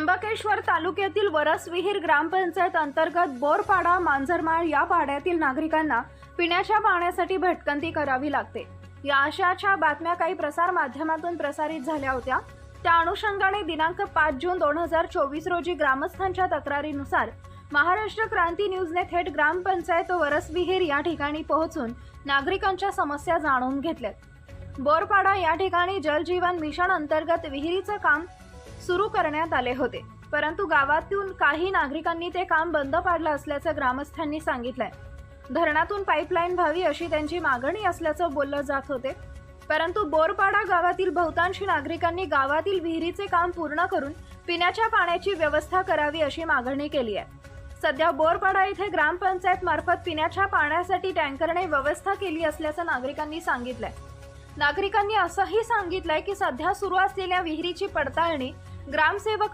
त्र्यंबकेश्वर तालुक्यातील वरसविहीर ग्रामपंचायत अंतर्गत बोरपाडा मांजरमाळ या पाड्यातील नागरिकांना पिण्याच्या पाण्यासाठी भटकंती करावी लागते. या आशयाच्या बातम्या काही प्रसार माध्यमातून प्रसारित झाल्या होत्या. त्या अनुषंगाने दिनांक पाच जून दोन हजार चोवीस रोजी ग्रामस्थांच्या तक्रारीनुसार महाराष्ट्र क्रांती न्यूजने थेट ग्रामपंचायत वरसविहीर या ठिकाणी पोहोचून नागरिकांच्या समस्या जाणून घेतल्यात. बोरपाडा या ठिकाणी जलजीवन मिशन अंतर्गत विहिरीचं काम सुरू करण्यात आले होते. परंतु गावातून काही नागरिकांनी ते काम बंद पाडलं असल्याचं ग्रामस्थांनी सांगितलंय. धरणातून पाईपलाईन व्हावी अशी त्यांची मागणी असल्याचं बोललं जात होते. परंतु बोरपाडा गावातील बहुतांशी नागरिकांनी गावातील विहिरीचे काम पूर्ण करून पिण्याच्या पाण्याची व्यवस्था करावी अशी मागणी केली आहे. सध्या बोरपाडा येथे ग्रामपंचायत मार्फत पिण्याच्या पाण्यासाठी टँकरने व्यवस्था केली असल्याचं नागरिकांनी सांगितलंय. नागरिकांनी असंही सांगितलंय की सध्या सुरू असलेल्या विहिरीची पडताळणी ग्रामसेवक